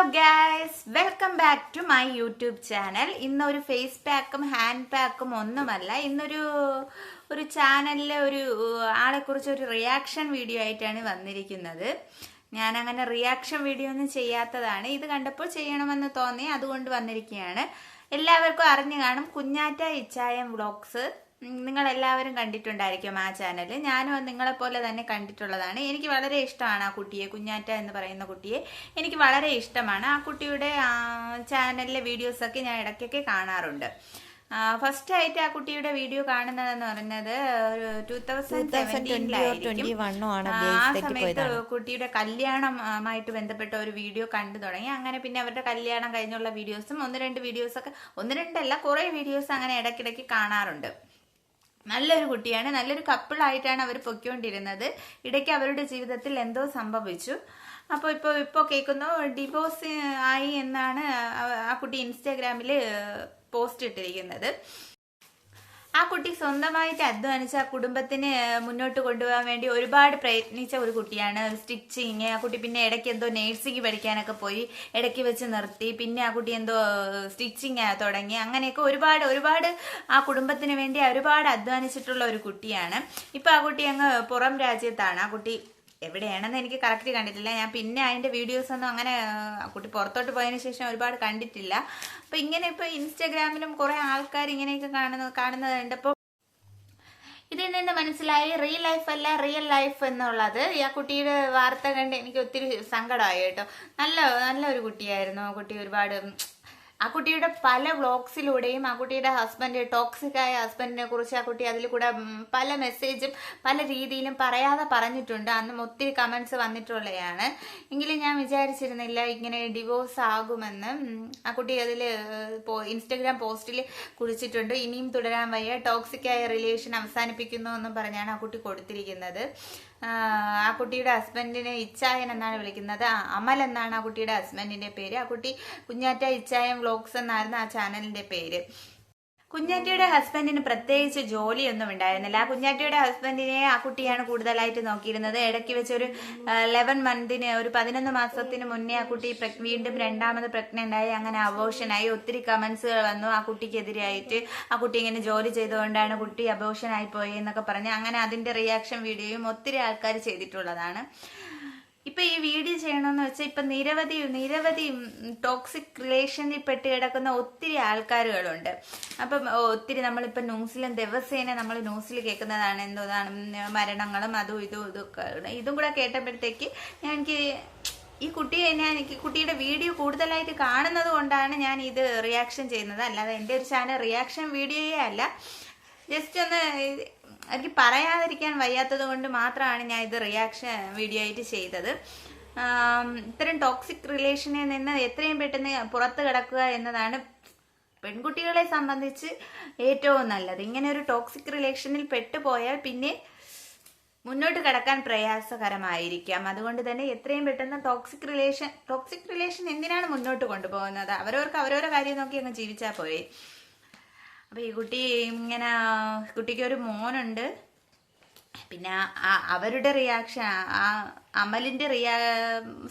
Hello guys welcome back to my YouTube channel ഇന്നൊരു face പാക്കും hand പാക്കും ഒന്നുമല്ല. ഇന്നൊരു ഒരു ചാനലിലെ ഒരു ആളെക്കുറിച്ച് ഒരു റിയാക്ഷൻ വീഡിയോ ആയിട്ടാണ് വന്നിരിക്കുന്നത്. ഞാൻ അങ്ങനെ റിയാക്ഷൻ വീഡിയോ ഒന്നും ചെയ്യാത്തതാണ്. ഇത് കണ്ടപ്പോൾ ചെയ്യണമെന്ന് തോന്നി. അതുകൊണ്ട് വന്നിരിക്കുകയാണ്. എല്ലാവർക്കും അറിഞ്ഞു കാണും. കുഞ്ഞാറ്റ ഇച്ചായം വ്ളോഗ്സ് നിങ്ങൾ എല്ലാവരും കണ്ടിട്ടുണ്ടായിരിക്കും ആ ചാനൽ ഞാനും അത് നിങ്ങളെപ്പോലെ തന്നെ കണ്ടിട്ടുള്ളതാണ്. എനിക്ക് വളരെ ഇഷ്ടമാണ് ആ കുട്ടിയെ കുഞ്ഞാറ്റ എന്ന് പറയുന്ന കുട്ടിയെ. എനിക്ക് വളരെ ഇഷ്ടമാണ്. ആ കുട്ടിയുടെ ചാനലിലെ വീഡിയോസൊക്കെ ഞാൻ ഇടയ്ക്കൊക്കെ കാണാറുണ്ട്. ഫസ്റ്റ് ആയിട്ട് ആ കുട്ടിയുടെ വീഡിയോ കാണുന്നതെന്ന് പറയുന്നത് ടൂ തൗസൻഡ് സെവന്റീനിലായിരിക്കും ആ സമയത്ത് കുട്ടിയുടെ കല്യാണമായിട്ട് ബന്ധപ്പെട്ട ഒരു വീഡിയോ കണ്ടു തുടങ്ങി. അങ്ങനെ പിന്നെ അവരുടെ കല്യാണം കഴിഞ്ഞുള്ള വീഡിയോസും ഒന്ന് രണ്ട് വീഡിയോസൊക്കെ ഒന്ന് രണ്ടല്ല കുറേ വീഡിയോസ് അങ്ങനെ ഇടയ്ക്കിടയ്ക്ക് കാണാറുണ്ട്. നല്ലൊരു കുട്ടിയാണ് നല്ലൊരു കപ്പിളായിട്ടാണ് അവർ പൊയ്ക്കൊണ്ടിരുന്നത്. ഇടയ്ക്ക് അവരുടെ ജീവിതത്തിൽ എന്തോ സംഭവിച്ചു. അപ്പോൾ ഇപ്പോൾ ഇപ്പോൾ കേൾക്കുന്നു ഡിവോഴ്സ് ആയി എന്നാണ് ആ കുട്ടി ഇൻസ്റ്റാഗ്രാമിൽ പോസ്റ്റ് ഇട്ടിരിക്കുന്നത്. ആ കുട്ടി സ്വന്തമായിട്ട് അധ്വാനിച്ച് ആ കുടുംബത്തിന് മുന്നോട്ട് കൊണ്ടുപോകാൻ വേണ്ടി ഒരുപാട് പ്രയത്നിച്ച ഒരു കുട്ടിയാണ്. സ്റ്റിച്ചിങ് ആ കുട്ടി പിന്നെ ഇടയ്ക്ക് എന്തോ നേഴ്സിംഗ് പഠിക്കാനൊക്കെ പോയി ഇടയ്ക്ക് വെച്ച് നിർത്തി. പിന്നെ ആ കുട്ടി എന്തോ സ്റ്റിച്ചിങ് തുടങ്ങി. അങ്ങനെയൊക്കെ ഒരുപാട് ഒരുപാട് ആ കുടുംബത്തിന് വേണ്ടി ഒരുപാട് അധ്വാനിച്ചിട്ടുള്ള ഒരു കുട്ടിയാണ്. ഇപ്പൊ ആ കുട്ടി അങ്ങ് പുറം രാജ്യത്താണ്. ആ കുട്ടി എവിടെയാണെന്ന് എനിക്ക് കറക്റ്റ് കണ്ടിട്ടില്ല. ഞാൻ പിന്നെ അതിന്റെ വീഡിയോസ് ഒന്നും അങ്ങനെ കുട്ടി പുറത്തോട്ട് പോയതിന് ശേഷം ഒരുപാട് കണ്ടിട്ടില്ല. അപ്പം ഇങ്ങനെ ഇപ്പോൾ ഇൻസ്റ്റാഗ്രാമിലും കുറേ ആൾക്കാർ ഇങ്ങനെയൊക്കെ കാണുന്ന കാണുന്നത് അപ്പോൾ ഇതിൽ നിന്ന് മനസ്സിലായി റിയൽ ലൈഫ് അല്ല റിയൽ ലൈഫ് എന്നുള്ളത്. ആ കുട്ടിയുടെ വാർത്ത കണ്ട് എനിക്ക് ഒത്തിരി സങ്കടമായി കേട്ടോ. നല്ല നല്ലൊരു കുട്ടിയായിരുന്നു ആ കുട്ടി ഒരുപാട്. ആ കുട്ടിയുടെ പല വ്ളോഗ്സിലൂടെയും ആ കുട്ടിയുടെ ഹസ്ബൻഡ് ടോക്സിക് ആയ ഹസ്ബൻഡിനെ കുറിച്ച് ആ കുട്ടി അതിൽ കൂടെ പല മെസ്സേജും പല രീതിയിലും പറയാതെ പറഞ്ഞിട്ടുണ്ട്. അന്നും ഒത്തിരി കമൻസ് വന്നിട്ടുള്ളതാണ് എങ്കിലും ഞാൻ വിചാരിച്ചിരുന്നില്ല ഇങ്ങനെ ഡിവോഴ്സ് ആകുമെന്ന്. ആ കുട്ടി അതിൽ ഇൻസ്റ്റഗ്രാം പോസ്റ്റിൽ കുറിച്ചിട്ടുണ്ട്. ഇനിയും തുടരാൻ വയ്യ. ടോക്സിക് ആയ റിലേഷൻ അവസാനിപ്പിക്കുന്നു എന്നും പറഞ്ഞാണ് ആ കുട്ടി കൊടുത്തിരിക്കുന്നത്. ആ കുട്ടിയുടെ ഹസ്ബൻഡിനെ ഇച്ചായൻ എന്നാണ് വിളിക്കുന്നത്. അമൽ എന്നാണ് ആ കുട്ടിയുടെ ഹസ്ബൻഡിന്റെ പേര്. ആ കുട്ടി കുഞ്ഞാറ്റ ഇച്ചായൻ വ്ലോഗ്സ് എന്നായിരുന്നു ആ ചാനലിന്റെ പേര്. കുഞ്ഞാറ്റയുടെ ഹസ്ബൻഡിന് പ്രത്യേകിച്ച് ജോലിയൊന്നും ഉണ്ടായിരുന്നില്ല. ആ കുഞ്ഞാറ്റിയുടെ ഹസ്ബൻഡിനെ ആ കുട്ടിയാണ് കൂടുതലായിട്ട് നോക്കിയിരുന്നത്. ഇടയ്ക്ക് വെച്ച് ഒരു ലെവൻ മന്തിന് ഒരു പതിനൊന്ന് മാസത്തിന് മുന്നേ ആ കുട്ടി വീണ്ടും രണ്ടാമത് പ്രഗ്നന്റ് ആയി. അങ്ങനെ അബോഷനായി ഒത്തിരി കമന്റ്സുകൾ വന്നു ആ കുട്ടിക്കെതിരായിട്ട്. ആ കുട്ടി ഇങ്ങനെ ജോലി ചെയ്തുകൊണ്ടാണ് കുട്ടി അബോഷനായി പോയി എന്നൊക്കെ പറഞ്ഞ്. അങ്ങനെ അതിന്റെ റിയാക്ഷൻ വീഡിയോയും ഒത്തിരി ആൾക്കാർ ചെയ്തിട്ടുള്ളതാണ്. ഇപ്പൊ ഈ വീഡിയോ ചെയ്യണമെന്ന് വെച്ചാൽ ഇപ്പൊ നിരവധി നിരവധി ടോക്സിക് റിലേഷനിൽ പെട്ട് കിടക്കുന്ന ഒത്തിരി ആൾക്കാരുകളുണ്ട്. അപ്പം ഒത്തിരി നമ്മളിപ്പോ ന്യൂസിലും ദിവസേന നമ്മൾ ന്യൂസിൽ കേൾക്കുന്നതാണ് എന്തോതാണ് മരണങ്ങളും അതും ഇതും ഇതൊക്കെ. ഇതും കൂടെ കേട്ടപ്പോഴത്തേക്ക് ഞാൻ എനിക്ക് ഈ കുട്ടിയെ ഞാൻ എനിക്ക് കുട്ടിയുടെ വീഡിയോ കൂടുതലായിട്ട് കാണുന്നത് കൊണ്ടാണ് ഞാൻ ഇത് റിയാക്ഷൻ ചെയ്യുന്നത്. അല്ലാതെ എന്റെ ഒരു ചാനൽ റിയാക്ഷൻ വീഡിയോയേ അല്ല. ജസ്റ്റ് ഒന്ന് എനിക്ക് പറയാതിരിക്കാൻ വയ്യാത്തത് കൊണ്ട് മാത്രമാണ് ഞാൻ ഇത് റിയാക്ഷൻ വീഡിയോ ആയിട്ട് ചെയ്തത്. ഇത്തരം ടോക്സിക് റിലേഷനിൽ നിന്ന് എത്രയും പെട്ടെന്ന് പുറത്ത് കിടക്കുക എന്നതാണ് പെൺകുട്ടികളെ സംബന്ധിച്ച് ഏറ്റവും നല്ലത്. ഇങ്ങനെ ഒരു ടോക്സിക് റിലേഷനിൽ പെട്ടുപോയാൽ പിന്നെ മുന്നോട്ട് കടക്കാൻ പ്രയാസകരമായിരിക്കാം. അതുകൊണ്ട് തന്നെ എത്രയും പെട്ടെന്ന് ടോക്സിക് റിലേഷൻ ടോക്സിക് റിലേഷൻ എന്തിനാണ് മുന്നോട്ട് കൊണ്ടുപോകുന്നത്? അവരവർക്ക് അവരവരുടെ കാര്യം നോക്കി അങ്ങ് ജീവിച്ചാൽ പോരെ. അപ്പോൾ ഈ കുട്ടി ഇങ്ങനെ കുട്ടിക്ക് ഒരു മോനുണ്ട്. പിന്നെ അവരുടെ റിയാക്ഷൻ ആ അമലിന്റെ റിയാ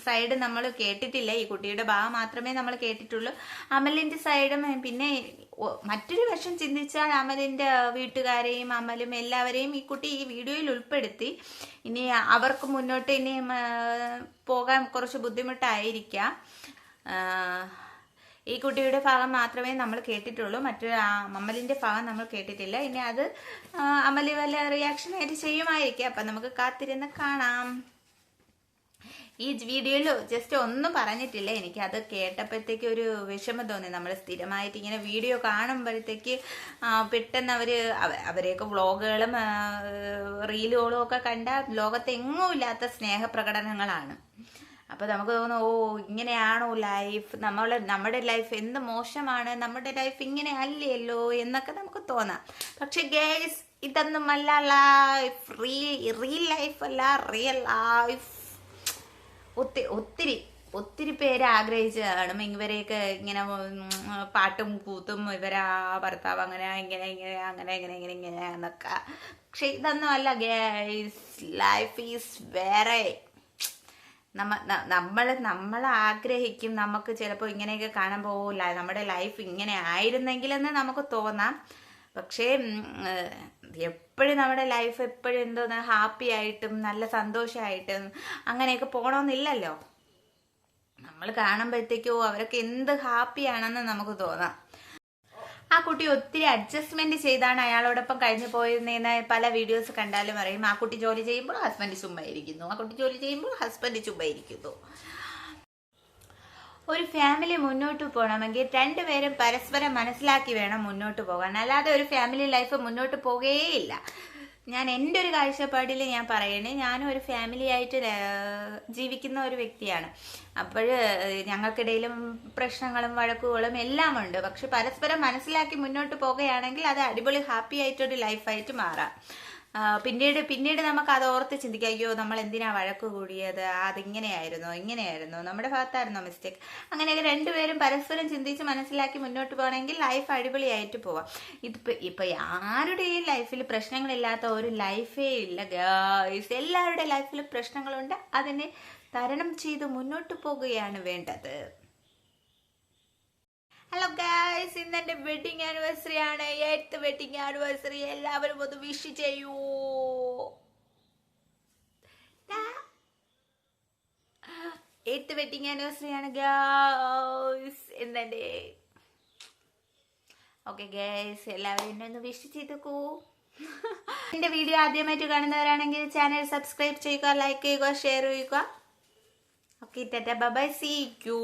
സൈഡ് നമ്മൾ കേട്ടിട്ടില്ല. ഈ കുട്ടിയുടെ ഭാഗം മാത്രമേ നമ്മൾ കേട്ടിട്ടുള്ളൂ. അമലിന്റെ സൈഡും പിന്നെ മറ്റൊരു വശം ചിന്തിച്ചാൽ അമലിന്റെ വീട്ടുകാരെയും അമലും എല്ലാവരെയും ഈ കുട്ടി ഈ വീഡിയോയിൽ ഉൾപ്പെടുത്തി. ഇനി അവർക്ക് മുന്നോട്ട് ഇനി പോകാൻ കുറച്ച് ബുദ്ധിമുട്ടായിരിക്കാം. ഈ കുട്ടിയുടെ ഭാഗം മാത്രമേ നമ്മൾ കേട്ടിട്ടുള്ളൂ. മറ്റൊരു അമലിന്റെ ഭാഗം നമ്മൾ കേട്ടിട്ടില്ല. ഇനി അത് അമലി വല്ല റിയാക്ഷൻ ആയിട്ട് ചെയ്യുമായിരിക്കും. അപ്പം നമുക്ക് കാത്തിരുന്ന് കാണാം. ഈ വീഡിയോയിൽ ജസ്റ്റ് ഒന്നും പറഞ്ഞിട്ടില്ല. എനിക്ക് അത് കേട്ടപ്പോഴത്തേക്ക് ഒരു വിഷമം തോന്നി. നമ്മൾ സ്ഥിരമായിട്ട് ഇങ്ങനെ വീഡിയോ കാണുമ്പോഴത്തേക്ക് പെട്ടെന്ന് അവർ അവരെയൊക്കെ വ്ളോഗുകളും റീലുകളും ഒക്കെ കണ്ട ലോകത്തെങ്ങും ഇല്ലാത്ത സ്നേഹപ്രകടനങ്ങളാണ്. അപ്പൊ നമുക്ക് തോന്നുന്നു ഓ ഇങ്ങനെയാണോ ലൈഫ് നമ്മൾ നമ്മുടെ ലൈഫ് എന്ത് മോശമാണ്? നമ്മുടെ ലൈഫ് ഇങ്ങനെ അല്ലല്ലോ എന്നൊക്കെ നമുക്ക് തോന്നാം. പക്ഷെ ഗേൾസ് ഇതൊന്നുമല്ല ലൈഫ് റിയൽ ലൈഫ് അല്ല റിയൽ ലൈഫ് ഒത്തിരി ഒത്തിരി ഒത്തിരി പേര് ആഗ്രഹിച്ച് കാണും. ഇവരെയൊക്കെ ഇങ്ങനെ പാട്ടും കൂത്തും ഇവരാ ഭർത്താവ് അങ്ങനെ ഇങ്ങനെ ഇങ്ങനെ അങ്ങനെ ഇങ്ങനെ ഇങ്ങനെ ഇങ്ങനെ എന്നൊക്കെ. പക്ഷെ ഇതൊന്നും അല്ല ഗേൾസ് ലൈഫ് ഈസ് വേറെ. നമ്മ നമ്മൾ നമ്മൾ ആഗ്രഹിക്കും നമുക്ക് ചിലപ്പോൾ ഇങ്ങനെയൊക്കെ കാണാൻ പോകില്ല നമ്മുടെ ലൈഫ് ഇങ്ങനെ ആയിരുന്നെങ്കിൽ എന്ന് നമുക്ക് തോന്നാം. പക്ഷേ എപ്പോഴും നമ്മുടെ ലൈഫ് എപ്പോഴും എന്തോന്ന് ഹാപ്പി ആയിട്ടും നല്ല സന്തോഷമായിട്ടും അങ്ങനെയൊക്കെ പോകണമെന്നില്ലല്ലോ നമ്മൾ കാണുമ്പോഴത്തേക്കോ അവരൊക്കെ എന്ത് ഹാപ്പിയാണെന്ന് നമുക്ക് തോന്നാം. ആ കുട്ടി ഒത്തിരി അഡ്ജസ്റ്റ്മെന്റ് ചെയ്താണ് അയാളോടൊപ്പം കഴിഞ്ഞു പോയിരുന്നതെന്ന് പല വീഡിയോസ് കണ്ടാലും അറിയും. ആ കുട്ടി ജോലി ചെയ്യുമ്പോൾ ഹസ്ബൻഡ് ചുമ്മാ ഇരിക്കുന്നു ആ കുട്ടി ജോലി ചെയ്യുമ്പോൾ ഹസ്ബൻഡ് ചുമ്മാ ഇരിക്കുന്നു ഒരു ഫാമിലി മുന്നോട്ട് പോകണമെങ്കിൽ രണ്ടുപേരും പരസ്പരം മനസ്സിലാക്കി വേണം മുന്നോട്ട് പോകാൻ. അല്ലാതെ ഒരു ഫാമിലി ലൈഫ് മുന്നോട്ട് പോകുകയില്ല ഞാൻ എന്റെ ഒരു കാഴ്ചപ്പാടിൽ ഞാൻ പറയണേ ഞാനും ഒരു ഫാമിലി ആയിട്ട് ജീവിക്കുന്ന ഒരു വ്യക്തിയാണ്. അപ്പോൾ ഞങ്ങൾക്കിടയിലും പ്രശ്നങ്ങളും വഴക്കുകളും എല്ലാം ഉണ്ട്. പക്ഷെ പരസ്പരം മനസ്സിലാക്കി മുന്നോട്ട് പോകുകയാണെങ്കിൽ അത് അടിപൊളി ഹാപ്പി ആയിട്ടൊരു ലൈഫായിട്ട് മാറാം. പിന്നീട് പിന്നീട് നമുക്ക് അത് ഓർത്ത് ചിന്തിക്കാം അയ്യോ നമ്മൾ എന്തിനാ വഴക്ക് കൂടിയത്? അതിങ്ങനെയായിരുന്നോ? ഇങ്ങനെയായിരുന്നോ? നമ്മുടെ ഭാഗത്തായിരുന്നോ മിസ്റ്റേക്ക് അങ്ങനെയൊക്കെ രണ്ടുപേരും പരസ്പരം ചിന്തിച്ച് മനസ്സിലാക്കി മുന്നോട്ട് പോകണമെങ്കിൽ ലൈഫ് അടിപൊളിയായിട്ട് പോവാം. ഇതിപ്പോ ഇപ്പൊ ആരുടെയും ലൈഫിൽ പ്രശ്നങ്ങളില്ലാത്ത ഒരു ലൈഫേ ഇല്ല ഗേൾസ് എല്ലാവരുടെ ലൈഫിൽ പ്രശ്നങ്ങളുണ്ട്. അതിനെ തരണം ചെയ്ത് മുന്നോട്ട് പോകുകയാണ് വേണ്ടത്. ഹലോ ഗായ്സ് ഇന്ന് എന്റെ വെഡിങ് ആനിവേഴ്സറി ആണ്. എയ്ത്ത് വെഡിങ് ആനിവേഴ്സറി എല്ലാവരും ഒന്ന് വിഷ് ചെയ്യൂ. എയ്ത്ത് വെഡിങ് ആനിവേഴ്സറി ആണ് ഗായ്സ് എന്തേ ഓക്കെ ഗൈസ് എല്ലാവരും എന്നെ ഒന്ന് വിഷ് ചെയ്തേക്കൂ. എന്റെ വീഡിയോ ആദ്യമായിട്ട് കാണുന്നവരാണെങ്കിൽ ചാനൽ സബ്സ്ക്രൈബ് ചെയ്യുക ലൈക്ക് ചെയ്യുക ഷെയർ ചെയ്യുക. Okay tata bye see you